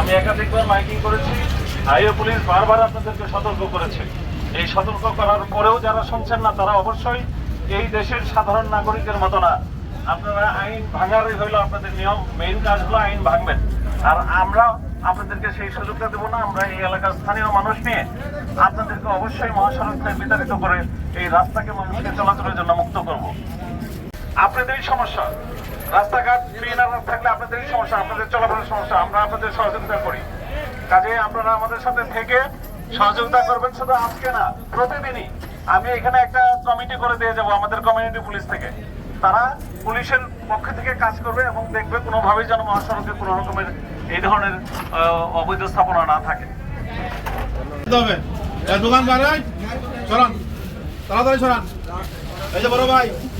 আমি একাধিকবার মাইকিং করেছি। হাইওয়ে পুলিশ বারবার আপনাদেরকে সতর্ক করেছে। এই সতর্ক করার পরেও যারা শুনছেন না, তারা অবশ্যই এই দেশের সাধারণ নাগরিকের মতো না। আপনারা আইন ভাঙারই হইল আপনাদের নিয়ম। মেইন কাজ হলো আইন ভাঙবেন। আর আমরা আপনাদেরকে সেই সুযোগটা দেবো না। আমরা এই এলাকার স্থানীয় মানুষ নিয়ে আপনাদেরকে অবশ্যই মহাসড়কটা বিতাড়িত করে এই রাস্তাকে মানুষকে চলাচলের জন্য মুক্ত করব। আপনাদেরই সমস্যা রাস্তাঘাট ক্লিনার থাকলে আপনাদেরই সমস্যা, আপনাদের চলাফেরার সমস্যা, আমরা আপনাদের সহযোগিতা করি। কাজে আপনারা আমাদের সাথে থেকে সহযোগিতা করবেন শুধু আজকে না, প্রতিদিনই। আমি এখানে একটা কমিটি করে দিয়ে যাব আমাদের কমিউনিটি পুলিশ থেকে। তারা পুলিশের পক্ষ থেকে কাজ করবে এবং দেখবে কোনোভাবেই যেন মহাসড়কে কোনো রকমের এই ধরনের অবৈধ স্থাপনা না থাকে। দোকান তাড়াতাড়ি সরান এই যে বড় ভাই।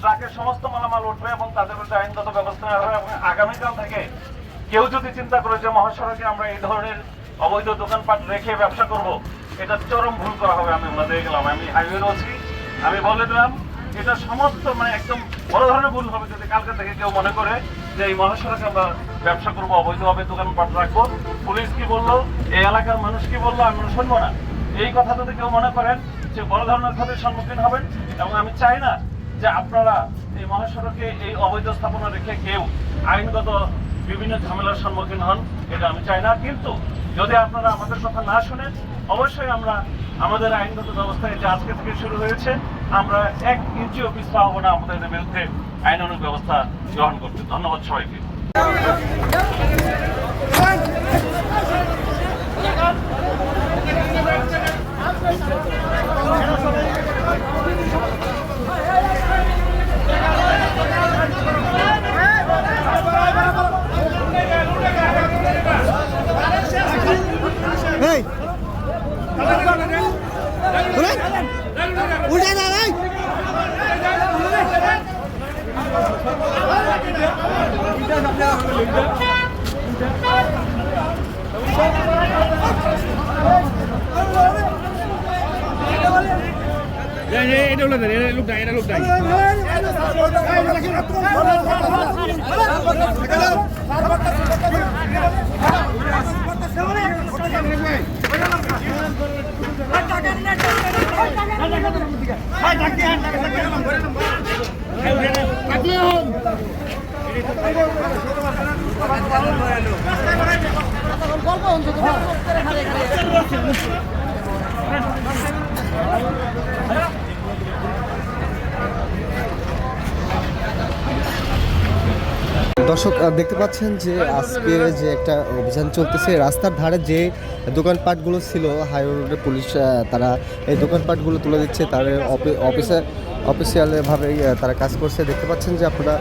ট্রাকের সমস্ত মালামাল উঠবে এবং তাদের বিরুদ্ধে আইনগত ব্যবস্থা নেওয়া হবে এবং আগামীকাল থেকে কেউ যদি চিন্তা করে যে মহাসড়কে আমরা এই ধরনের অবৈধ দোকানপাট রেখে ব্যবসা করব, এটা চরম ভুল করা হবে আমি দিয়ে গেলাম। আমি হাইওয়ে রয়েছি আমি বলে দিলাম, এটা সমস্ত মানে একদম বড় ধরনের ভুল হবে যদি কালকে থেকে কেউ মনে করে যে এই মহাসড়কে আমরা ব্যবসা করব, অবৈধভাবে দোকানপাট রাখব। পুলিশ কি বলল? এই এলাকার মানুষ কি বলল? আমি শুনব না। এই কথা যদি কেউ মনে করেন যে বড় ধরনের ক্ষতির সম্মুখীন হবেন, এবং আমি চাই না যে আপনারা এই মহাসড়কে এই অবৈধ স্থাপনা রেখে কেউ আইনগত বিভিন্ন ঝামেলার সম্মুখীন হন, এটা আমি চাই না। কিন্তু যদি আপনারা আমাদের কথা না শুনেন, অবশ্যই আমরা আমাদের আইনগত ব্যবস্থা এটা আজকে থেকে শুরু হয়েছে। আমরা এক ইঞ্চিও পিছপা হব না আমাদের বিরুদ্ধে আইন আইনানুগ ব্যবস্থা গ্রহণ করতে। ধন্যবাদ সবাইকে এই বলেন উল্টে দাঁড় এই এটা লোক এটা লোক এটা লোক দর্শক দেখতে পাচ্ছেন যে আজকে যে একটা অভিযান চলতেছে, রাস্তার ধারে যে দোকানপাটগুলো ছিল, হাইওয়ে রোডে পুলিশ তারা এই দোকানপাটগুলো তুলে দিচ্ছে। তার অফিসে অফিসিয়ালভাবে তারা কাজ করছে। দেখতে পাচ্ছেন যে আপনারা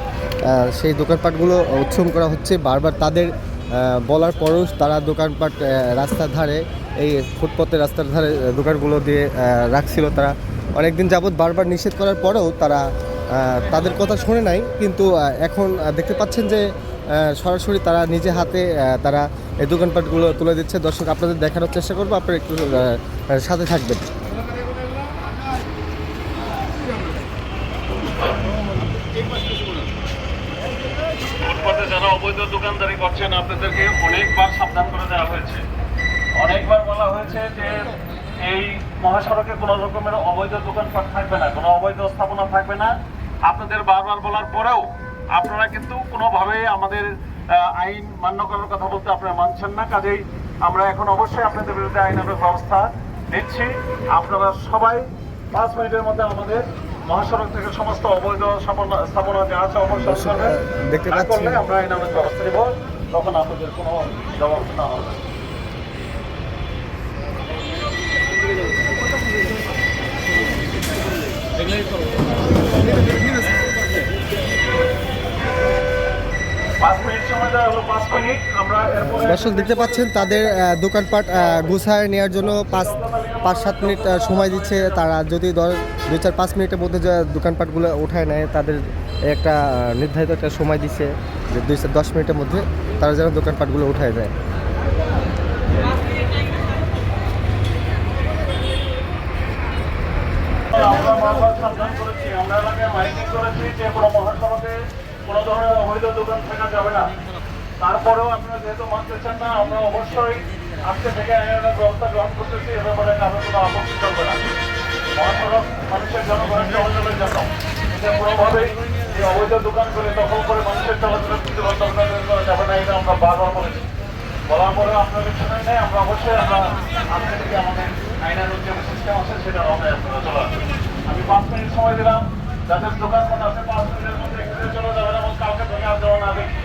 সেই দোকানপাটগুলো উচ্ছম করা হচ্ছে। বারবার তাদের বলার পরও তারা দোকানপাট রাস্তার ধারে, এই ফুটপথে রাস্তার ধারে দোকানগুলো দিয়ে রাখছিল তারা। অনেকদিন যাবৎ বারবার নিষেধ করার পরেও তারা তাদের কথা শুনে নাই। কিন্তু এখন দেখতে পাচ্ছেন যে সরাসরি তারা নিজে হাতে তারা এই দোকানপাটগুলো তুলে দিচ্ছে। দর্শক, আপনাদের দেখানোর চেষ্টা করব। আপনারা একটু সাথে থাকবেন। ফুটপাতে যারা অবৈধ দোকানদারি করছেন, আপনাদেরকে অনেকবার সাবধান করে দেওয়া হয়েছে। অনেকবার বলা হয়েছে যে এই মহাসড়কে কোনো অবৈধ দোকানপাট থাকবে না, কোনো অবৈধ স্থাপনা থাকবে না। আপনাদের বারবার বলার পরেও আপনারা কিন্তু কোনোভাবে আমাদের আইন মান্য করার কথা বলতে আপনারা মানছেন না। কাজেই আমরা এখন অবশ্যই আপনাদের বিরুদ্ধে আইনানুগ ব্যবস্থা নিচ্ছি। আপনারা সবাই পাঁচ মিনিটের মধ্যে আমাদের মহাসড়ক থেকে সমস্ত অবৈধ স্থাপনা যা আছে করবেন। দেখতে পাচ্ছি। আমরা আইনানুগ ব্যবস্থা নেব তখন আপনাদের কোনো জবাব না হবে দর্শক দেখতে পাচ্ছেন তাদের দোকানপাট গুছায় নেওয়ার জন্য পাঁচ পাঁচ সাত মিনিট সময় দিচ্ছে তারা যদি দুই চার পাঁচ মিনিটের মধ্যে যে দোকানপাটগুলো উঠায় নেয়, তাদের একটা নির্ধারিত একটা সময় দিচ্ছে যে দুই চার দশ মিনিটের মধ্যে তারা যেন দোকানপাটগুলো উঠায় দেয়। আমরা বারবার সাবধান করেছি। আমরা এলাকায় মাইকিং করেছি যে কোনো মহাসভাতে কোনো ধরনের অবৈধ দোকান থাকা যাবে না। তারপরেও আপনারা যেহেতু না, আমরা অবশ্যই আজকে থেকে ব্যবস্থা গ্রহণ করতেছি। এ ব্যাপারে কারও কোনো আপত্তি চলবে না। মানুষের জনগণের চলাচলের এটা কোনোভাবেই অবৈধ দোকান করে দখল করে মানুষের চলাচলের যাবে না এটা আমরা বারবার বলেছি। বলার পরে আপনাদের শোনাই নেই আমরা অবশ্যই আমরা আজকে থেকে আমাদের আইনানুর যে সিস্টেম আছে সেটা আমরা আপনারা চলে আমি পাঁচ মিনিট সময় দিলাম, যাদের দোকান আছে, পাঁচ মিনিটের মধ্যে চলে যাবেন এবং কাউকে ভেঙে আর দেওয়া না দেখি।